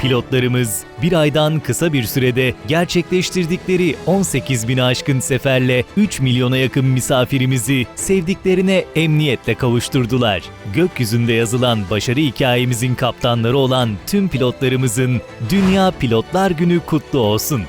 pilotlarımız bir aydan kısa bir sürede gerçekleştirdikleri 18 bin aşkın seferle 3 milyona yakın misafirimizi sevdiklerine emniyetle kavuşturdular. Gökyüzünde yazılan başarı hikayemizin kaptanları olan tüm pilotlarımızın Dünya Pilotlar Günü kutlu olsun.